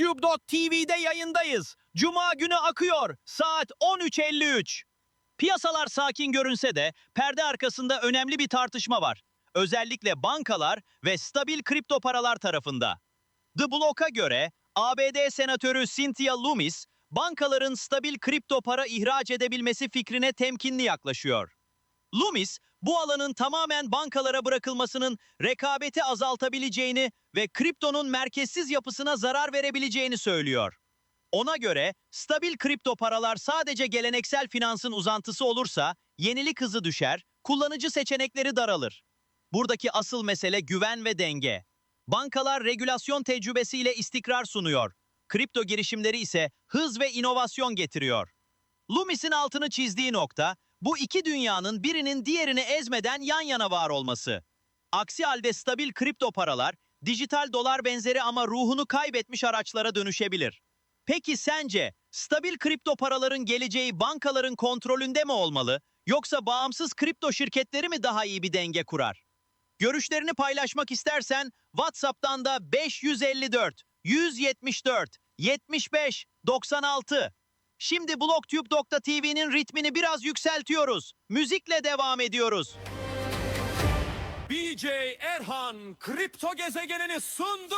BlockTube.tv'de yayındayız. Cuma günü akıyor. Saat 13.53. Piyasalar sakin görünse de perde arkasında önemli bir tartışma var. Özellikle bankalar ve stabil kripto paralar tarafında. The Block'a göre ABD Senatörü Cynthia Loomis, bankaların stabil kripto para ihraç edebilmesi fikrine temkinli yaklaşıyor. Loomis, bu alanın tamamen bankalara bırakılmasının rekabeti azaltabileceğini ve kriptonun merkezsiz yapısına zarar verebileceğini söylüyor. Ona göre stabil kripto paralar sadece geleneksel finansın uzantısı olursa yenilik hızı düşer, kullanıcı seçenekleri daralır. Buradaki asıl mesele güven ve denge. Bankalar regülasyon tecrübesiyle istikrar sunuyor. Kripto girişimleri ise hız ve inovasyon getiriyor. Loomis'in altını çizdiği nokta, bu iki dünyanın birinin diğerini ezmeden yan yana var olması. Aksi halde stabil kripto paralar, dijital dolar benzeri ama ruhunu kaybetmiş araçlara dönüşebilir. Peki sence stabil kripto paraların geleceği bankaların kontrolünde mi olmalı, yoksa bağımsız kripto şirketleri mi daha iyi bir denge kurar? Görüşlerini paylaşmak istersen WhatsApp'tan da 554 174 75 96. Şimdi BlockTube.tv'nin ritmini biraz yükseltiyoruz. Müzikle devam ediyoruz. BJ Erhan kripto gezegenini sundu.